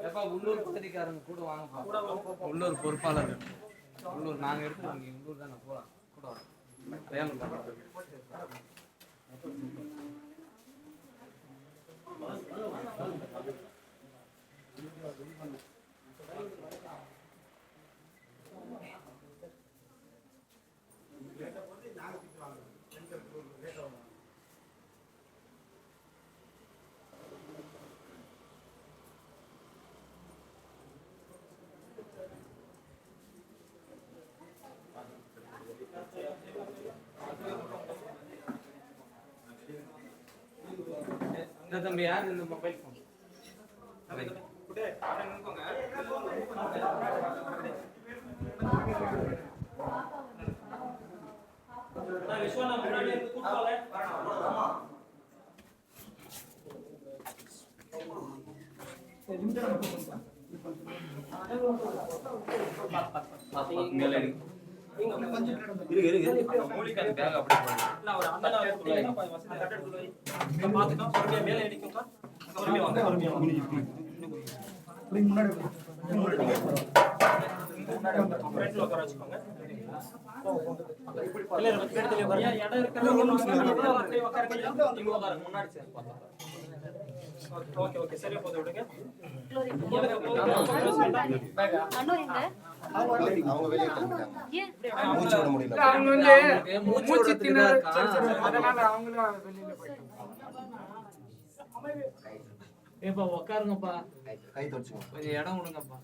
எப்பா உள்ளூர் பத்திரிக்காரங்க கூட வாங்கப்பா உள்ளூர் பொறுப்பாளர் உள்ளூர் நாங்க இருக்கோம் இங்க உள்ளூர் தானே போலாம். கூட வேணும் இந்த தம்பி யார் இந்த மொபைல் ஃபோன் மூலிகை பேக் அப்படி போடு. ஓகே ஓகே சரியா போதும் விடுங்க மூச்சு விட அதனால அவங்களும் வெளியில போயிட்டாங்க ஏப்பா உட்காருங்கப்பா கை தொடச்சுக்கோ. கொஞ்சம் இடம் விடுங்கப்பா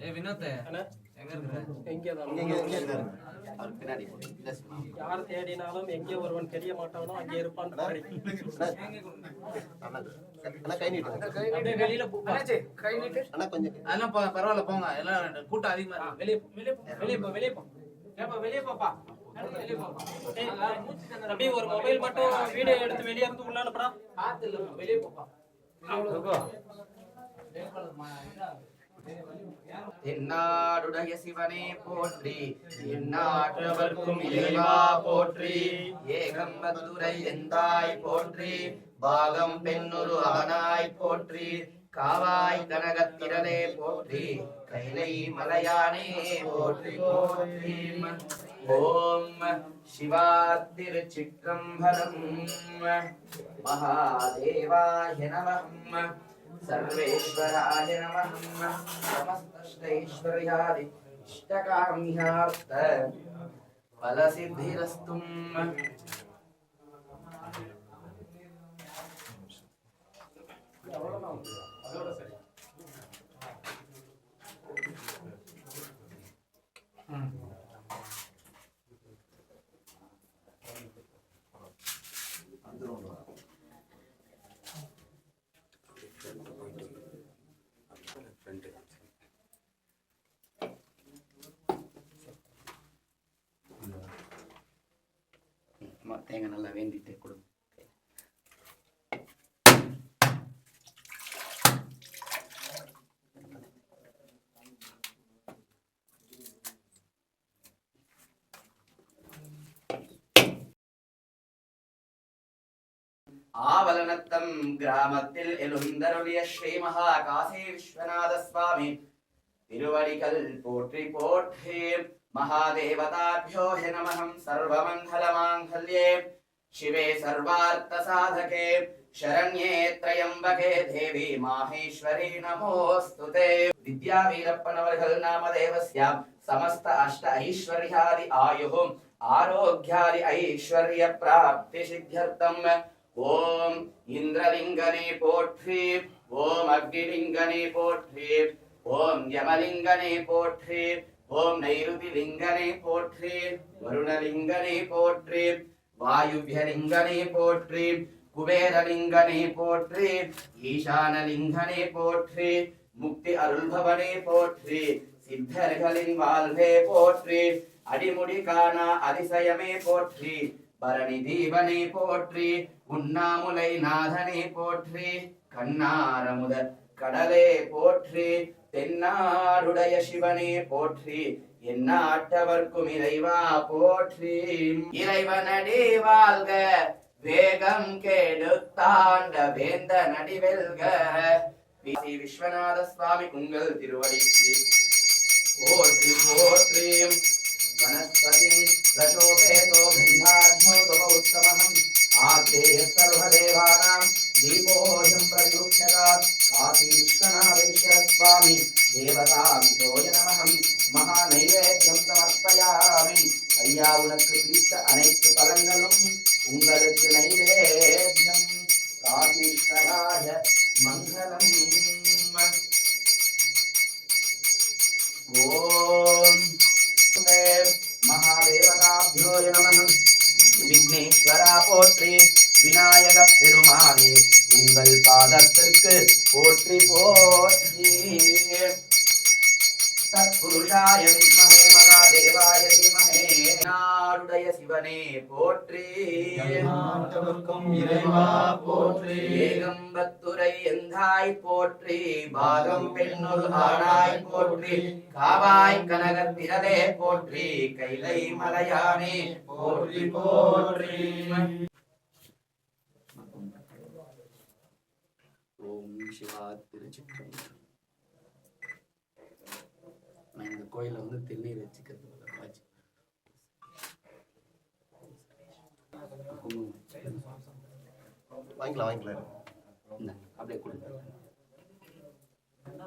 ஏ வினோத் அண்ணா. யார் தேடினாலும் எங்கே ஒருவன் தெரிய மாட்டானோ அங்கே இருப்பான் அப்படியே வெளியில போ அண்ணாச்சி, கை நீட்டு. அண்ணா கொஞ்சம் அதெல்லாம் ப- பரவாயில்ல போங்க. எல்லாம் கூட்டம் அதிகமா இருக்கு. வெளியே போ வெளியே போ வெளியே போ வெளியே போப்பா. தம்பி ஒரு மொபைல் மட்டும் வீடியோ எடுத்து வெளியே இருந்து உள்ள அனுப்புறா காத்து இல்ல வெளியே போப்பா. தென்னாடுடைய சிவனே போற்றி எந்நாட்டவர்க்கும் இறைவா போற்றி. ஏகம்பத்துரை எந்தாய் போற்றி பாகம் பெண்ணுரு அவனாய் போற்றி. காவாய் கனகத்திரளே போற்றி கைலை மலையானே போற்றி போற்றி. ஓம் சிவா திருச்சிற்றம்பலம் மகாதேவாய நமः. सर्वेश्वराय नमः समस्तैश्वर्यादि इष्टकाम्यार्थ फलसिद्धिरस्तुम्। தேங்க நல்லா வேண்டிட்டு கொடு. ஆவலனத்தம் கிராமத்தில் எழுந்தருளிய ஸ்ரீ மகா காசி விஸ்வநாத சுவாமி திருவடிகள் போற்றி. महादेवताभ्यो हि नमः सर्वमङ्गलमाङ्गल्ये शिवे सर्वार्थसाधके శరణ్యే త్రయంబకే దేవి మాహేశ్వరి నమోస్తు విద్యా వీరప్పనవర్గల్ నామదేవస్య. సమస్త అష్ట ఐశ్వర్యాది ఆయు. ఆరోగ్యాది ఐశ్వర్య ప్రాప్తి సిద్ధ్యర్థం ఓం ఇంద్రలింగనే పోట్రీ ఓం అగ్నిలింగనే పోట్రీ ஓம் யமலிங்கனே போற்றே ஓம் நைருதி நைருதிலிங்கனே போற்றே வருணலிங்கனே போற்றே வாயுவியலிங்கனே போற்றே குபேரலிங்கனே போற்றே ஈசானலிங்கனே போற்றே முக்தி அருள்பவனே போற்றே சித்தர்களின் வாழ்வே போற்றி அடிமுடி காணா அதிசயமே போற்றி பரணி தீபனை போற்றி உண்ணாமுலை நாதனை போற்றி கண்ணாரமுத கடலே போற்றி தென்னாடுடைய சிவனே போற்றி எந்நாட்டவர்க்கும் இறைவா போற்றி. இறைவனடி வாழ்க வேகம் கெடுத்தாண்ட வேந்த நடிவெல்க ஸ்ரீ விஸ்வநாத சுவாமி உங்கள் திருவடிக்கு போற்றி போற்றி. வனஸ்பதி ரசோபேதோ பிரம்மாத்மோ பாதத்திற்கு போற்றி போற்றி தத்புருஷாய வித்மஹே மகாதேவாய தீமஹே. நாடுடைய சிவனே போற்றி நாட்டவர்க்கும் இறைவா போற்றி ஏகம்பத்துரை எந்தாய் போற்றி. பாகம் பெண்ணுள் ஆனாய் போற்றி. காவாய் கனகத்திரளே போற்றி. கைலை மலையானே போற்றி போற்றி ஓம் சிவா திருச்சிற்றம்பலம் நான் இந்த கோயில வந்து திருநீர் வச்சுக்கிறது வாச்சு. வாங்கிக்கலாம் வாங்கிக்கலாம். அப்படியே கொடுங்க இந்தா,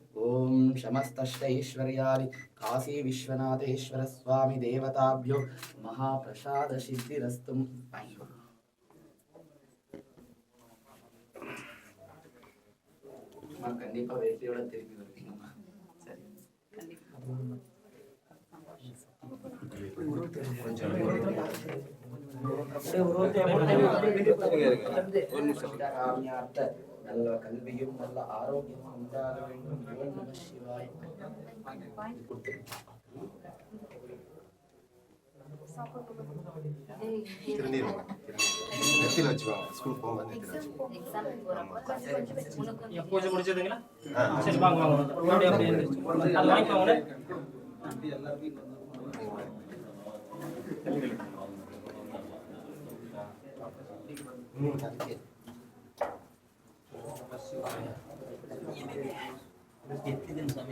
ஓம் முன்னாடி ஓம் கொஞ்சம் மேலே ஓம் சமஸ்தஷ்டைஸ்வர்யாரி காசி விஸ்வநாதேஸ்வர சுவாமி தேவதாபியோ மகாபிரசாத சித்திரஸ்தும் வாங்கிக்கோ அம்மா கண்டிப்பா வெற்றியோட திருப்பி வருவீங்கம்மா சரி காமியார்த்த நல்ல கல்வியும் நல்ல ஆரோக்கியமும் உண்டாக வேண்டும். ஓம் நம சிவாய். நெத்தில வச்சுக்கோங்க. ஸ்கூல் போங்க நெத்தில வச்சுக்கோங்க. பூஜை முடிச்சதுங்களா சரி வாங்க வாங்க அப்படியே அப்படியே அது வாங்கிக்கோங்க எல்லாத்தையும் 47 yıl zaman